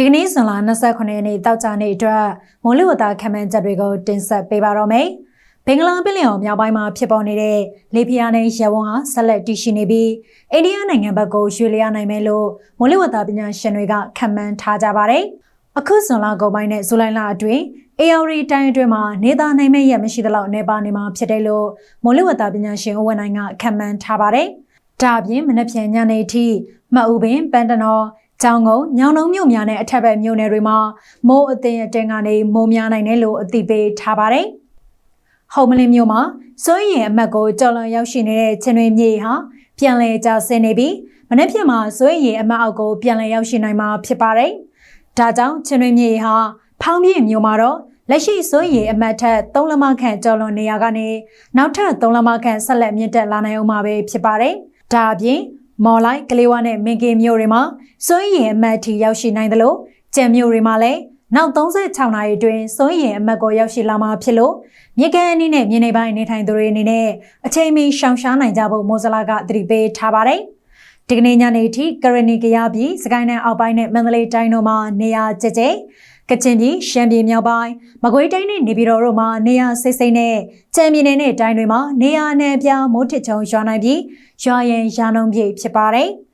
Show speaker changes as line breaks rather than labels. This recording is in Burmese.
ဒီကနေ့ဇွန်လ29ရက်နေ့တောက်ကြနေ့အတွက်မိုးလေဝသခန့်မှန်းချက်တွေကိုတင်ဆက်ပေးပါတော့မယ်။ဘင်္ဂလားပင်လယ်အော်မြောက်ပိုင်းမှာဖြစ်ပေါ်နေတဲ့လေပြင်းနဲ့ရေဝန်းဟာဆက်လက်တည်ရှိနေပြီးအိန္ဒိယနိုင်ငံဘက်ကိုရွှေ့လျားနိုင်မယ်လို့မိုးလေဝသပညာရှင်တွေကခန့်မှန်းထားကြပါတယ်။အခုဇွန်လကုန်ပိုင်းနဲ့ဇူလိုင်လအတွင်း AR တိုင်းအတွင်းမှာနေသားနိုင်မဲ့ရမရှိသလောက်နေပါနေမှာဖြစ်တယ်လို့မိုးလေဝသပညာရှင်ဦးဝင်းနိုင်ကခန့်မှန်းထားပါတယ်။ဒါအပြင်မနက်ဖြန်ညနေအထိမှတ်ဦးပင်ပန်းတနော် ကျောင်းကုန်းညောင်နှုံမြို့များနဲ့အထက်ဘက်မြို့နယ်တွေမှာမိုးအသင်အတင်းကနေမိုးများနိုင်တယ်လို့အသိပေးထားပါတယ်။ဟုံမလင်းမြို့မှာစိုးရင်အမတ်ကိုကြော်လွန်ရောက်ရှိနေတဲ့ချင်းတွင်မြေဟာပြန်လည်ကျဆင်းနေပြီးမနေ့ဖြစ်မှာစိုးရင်အမတ်အောက်ကိုပြန်လည်ရောက်ရှိနိုင်မှာဖြစ်ပါတယ်။ဒါကြောင့်ချင်းတွင်မြေဟာဖောင်းပြင်းမြို့မှာတော့လက်ရှိစိုးရင်အမတ်ထက်3လမခန့်ကြော်လွန်နေရကနေနောက်ထပ်3လမခန့်ဆက်လက်မြင့်တက်လာနိုင်အောင်မှာပဲဖြစ်ပါတယ်။ဒါအပြင် မော်လိုက်ကလေးဝါနဲ့မင်ကင်မြို့တွေမှာစိုးရင်အမတ်ထိရောက်ရှိနိုင်တယ်လို့ကြံမြို့တွေမှာလည်းနောက်36နာရီအတွင်းစိုးရင်အမတ်ကိုရောက်ရှိလာမှာဖြစ်လို့မြေကန်အနေနဲ့မြေနေပိုင်းနေထိုင်သူတွေအနေနဲ့အချိန်မီရှောင်ရှားနိုင်ကြဖို့မိုးစလာကသတိပေးထားပါတယ်။ ဒီကနေ့ညနေထိကရဏီကရပြည်စကိုင်းနယ်အောက်ပိုင်းနဲ့မန္တလေးတိုင်းတို့မှာနေရာကျကျကချင်ပြည်ရှမ်းပြည်မြောက်ပိုင်းမကွေးတိုင်းနဲ့နေပြည်တော်တို့မှာနေရာစိတ်စိတ်နဲ့ကြံပြည်နယ်နဲ့တိုင်းတွေမှာနေရာအနှံ့အပြားမိုးထစ်ချုံရွာနိုင်ပြီးရွာရင်ရာနှုံပြည့်ဖြစ်ပါတယ်